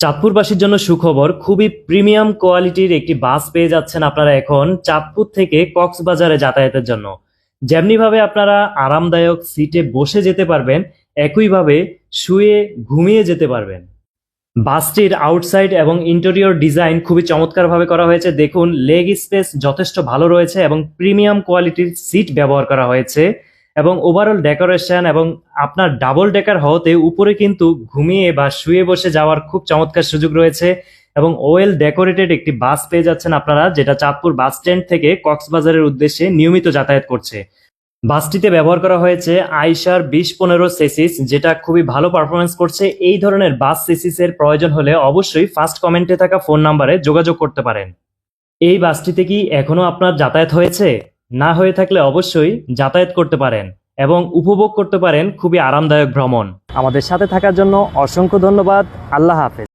চাঁদপুরবাসীর জন্য সুখবর, খুবই প্রিমিয়াম কোয়ালিটির একটি বাস পেয়ে যাচ্ছেন আপনারা এখন চাঁদপুর থেকে কক্সবাজারে যাতায়াতের জন্য। যেমনিভাবে আপনারা আরামদায়ক সিটে বসে যেতে পারবেন, একইভাবে শুয়ে ঘুমিয়ে যেতে পারবেন। বাসটির আউটসাইড এবং ইন্টেরিয়র ডিজাইন খুবই চমৎকারভাবে করা হয়েছে। দেখুন লেগ স্পেস যথেষ্ট ভালো রয়েছে এবং প্রিমিয়াম কোয়ালিটির সিট ব্যবহার করা হয়েছে। এবং ওভারঅল ডেকোরেশন এবং আপনার ডাবল ডেকার হওয়াতে উপরে কিন্তু ঘুমিয়ে বা শুয়ে বসে যাওয়ার খুব চমৎকার সুযোগ রয়েছে এবং ওয়েল ডেকোরেটেড একটি বাস পেয়ে যাচ্ছেন আপনারা, যেটা চাঁদপুর বাস স্ট্যান্ড থেকে কক্সবাজারের উদ্দেশ্যে নিয়মিত যাতায়াত করছে। বাসটিতে ব্যবহার করা হয়েছে আইসার বিশ পনেরো সেসিস যেটা খুবই ভালো পারফরমেন্স করছে। এই ধরনের বাস সেসিস এর প্রয়োজন হলে অবশ্যই ফার্স্ট কমেন্টে থাকা ফোন নাম্বারে যোগাযোগ করতে পারেন। এই বাসটিতে কি এখনও আপনার যাতায়াত হয়েছে? না হয়ে থাকলে অবশ্যই যাতায়াত করতে পারেন এবং উপভোগ করতে পারেন খুবই আরামদায়ক ভ্রমণ। আমাদের সাথে থাকার জন্য অসংখ্য ধন্যবাদ। আল্লাহ হাফেজ।